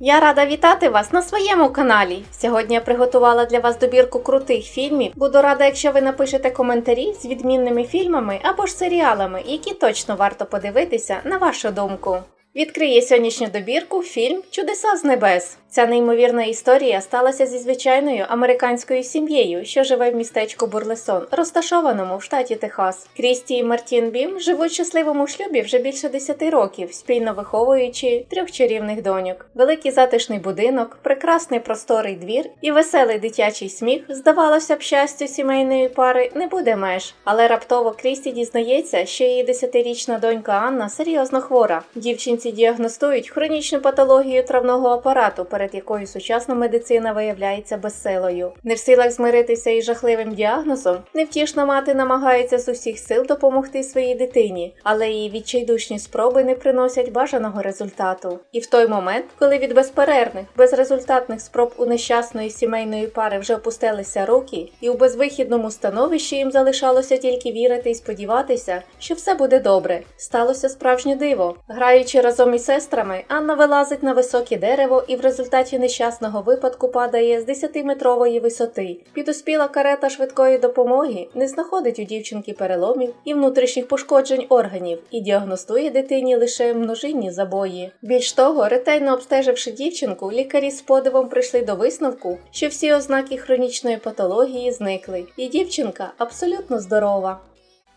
Я рада вітати вас на своєму каналі. Сьогодні я приготувала для вас добірку крутих фільмів. Буду рада, якщо ви напишете коментарі з відмінними фільмами або ж серіалами, які точно варто подивитися на вашу думку. Відкриє сьогоднішню добірку фільм Чудеса з небес. Ця неймовірна історія сталася зі звичайною американською сім'єю, що живе в містечку Бурлесон, розташованому в штаті Техас. Крісті і Мартін Бім живуть в щасливому шлюбі вже більше 10 років, спільно виховуючи трьох чарівних доньок. Великий затишний будинок, прекрасний просторий двір і веселий дитячий сміх. Здавалося б, щастю сімейної пари не буде меж. Але раптово Крісті дізнається, що її 10-річна донька Анна серйозно хвора. Дівчинці діагностують хронічну патологію травного апарату, перед якою сучасна медицина виявляється безсилою. Не в силах змиритися із жахливим діагнозом, невтішна мати намагається з усіх сил допомогти своїй дитині, але її відчайдушні спроби не приносять бажаного результату. І в той момент, коли від безперервних, безрезультатних спроб у нещасної сімейної пари вже опустилися руки, і у безвихідному становищі їм залишалося тільки вірити і сподіватися, що все буде добре. Сталося справжнє диво. Граючи разом із сестрами, Анна вилазить на високе дерево і в результаті нещасного випадку падає з 10-метрової висоти. Підуспіла карета швидкої допомоги не знаходить у дівчинки переломів і внутрішніх пошкоджень органів і діагностує дитині лише множинні забої. Більш того, ретельно обстеживши дівчинку, лікарі з подивом прийшли до висновку, що всі ознаки хронічної патології зникли, і дівчинка абсолютно здорова.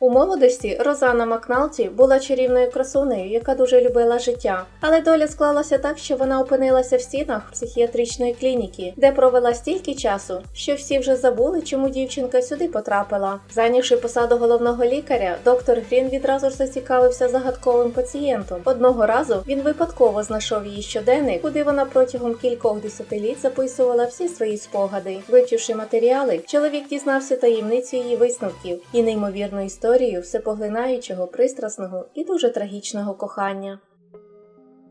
У молодості Розана Макналті була чарівною красунею, яка дуже любила життя, але доля склалася так, що вона опинилася в стінах психіатричної клініки, де провела стільки часу, що всі вже забули, чому дівчинка сюди потрапила. Зайнявши посаду головного лікаря, доктор Грін відразу ж зацікавився загадковим пацієнтом. Одного разу він випадково знайшов її щоденник, куди вона протягом кількох десятиліть записувала всі свої спогади. Вивчивши матеріали, чоловік дізнався таємницю її висновків і неймовірну історію всепоглинаючого, пристрасного і дуже трагічного кохання.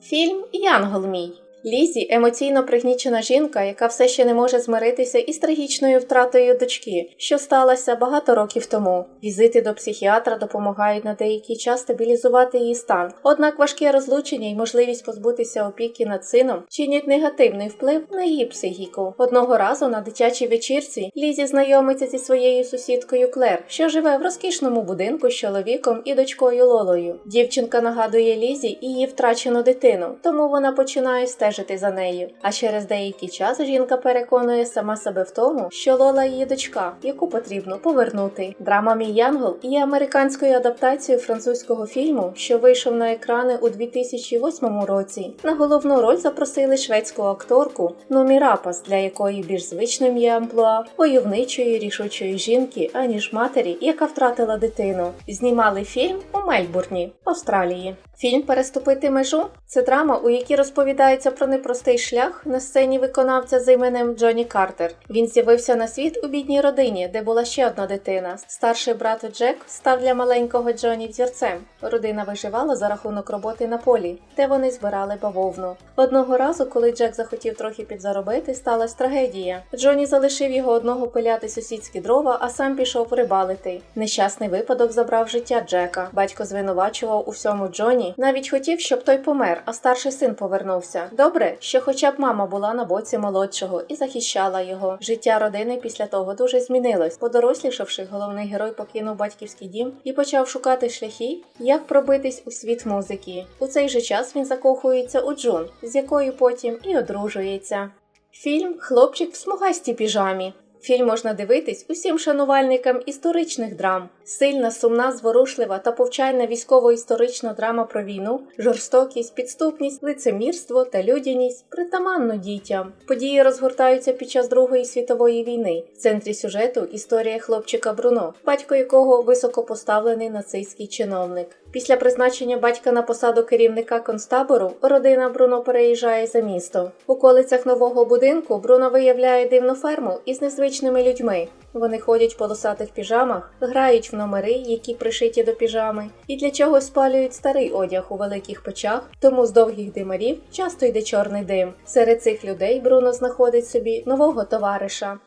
Фільм Янгол мій. Лізі емоційно пригнічена жінка, яка все ще не може змиритися із трагічною втратою дочки, що сталося багато років тому. Візити до психіатра допомагають на деякий час стабілізувати її стан. Однак важке розлучення і можливість позбутися опіки над сином чинять негативний вплив на її психіку. Одного разу на дитячій вечірці Лізі знайомиться зі своєю сусідкою Клер, що живе в розкішному будинку з чоловіком і дочкою Лолою. Дівчинка нагадує Лізі і її втрачену дитину, тому вона починає стежити за нею. А через деякий час жінка переконує сама себе в тому, що Лола її дочка, яку потрібно повернути. Драма Мій Янгол є американською адаптацією французького фільму, що вийшов на екрани у 2008 році. На головну роль запросили шведську акторку Нумі Рапас, для якої більш звичним є амплуа войовничої рішучої жінки, аніж матері, яка втратила дитину. Знімали фільм у Мельбурні, Австралії. Фільм Переступити межу це драма, у якій розповідається про непростий шлях на сцені виконавця за іменем Джонні Картер. Він з'явився на світ у бідній родині, де була ще одна дитина. Старший брат Джек став для маленького Джонні взірцем. Родина виживала за рахунок роботи на полі, де вони збирали бавовну. Одного разу, коли Джек захотів трохи підзаробити, сталася трагедія. Джонні залишив його одного пиляти сусідські дрова, а сам пішов рибалити. Нещасний випадок забрав життя Джека. Батько звинувачував у всьому Джонні, навіть хотів, щоб той помер, а старший син повернувся. Добре, що хоча б мама була на боці молодшого і захищала його. Життя родини після того дуже змінилось. Подорослішавши, головний герой покинув батьківський дім і почав шукати шляхи, як пробитись у світ музики. У цей же час він закохується у Джун, з якою потім і одружується. Фільм Хлопчик в смугастій піжамі. Фільм можна дивитись усім шанувальникам історичних драм. Сильна, сумна, зворушлива та повчальна військово-історична драма про війну, жорстокість, підступність, лицемірство та людяність притаманно дітям. Події розгортаються під час Другої світової війни. В центрі сюжету історія хлопчика Бруно, батько якого високопоставлений нацистський чиновник. Після призначення батька на посаду керівника концтабору родина Бруно переїжджає за місто. У околицях нового будинку Бруно виявляє дивну ферму із незвичними людьми. Вони ходять в полосатих піжамах, грають в номери, які пришиті до піжами, і для чогось спалюють старий одяг у великих печах, тому з довгих димарів часто йде чорний дим. Серед цих людей Бруно знаходить собі нового товариша.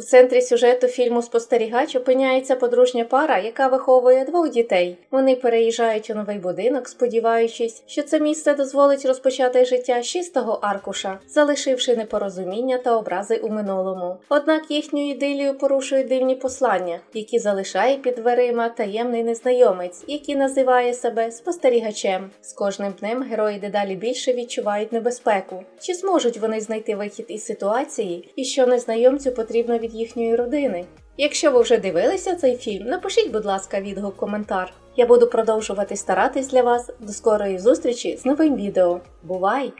У центрі сюжету фільму Спостерігач опиняється подружня пара, яка виховує двох дітей. Вони переїжджають у новий будинок, сподіваючись, що це місце дозволить розпочати життя з чистого аркуша, залишивши непорозуміння та образи у минулому. Однак їхню ідилію порушують дивні послання, які залишає під дверима таємний незнайомець, який називає себе спостерігачем. З кожним днем герої дедалі більше відчувають небезпеку. Чи зможуть вони знайти вихід із ситуації, і що незнайомцю потрібно від їхньої родини? Якщо ви вже дивилися цей фільм, напишіть, будь ласка, відгук коментар. Я буду продовжувати старатись для вас. До скорої зустрічі з новим відео. Бувай!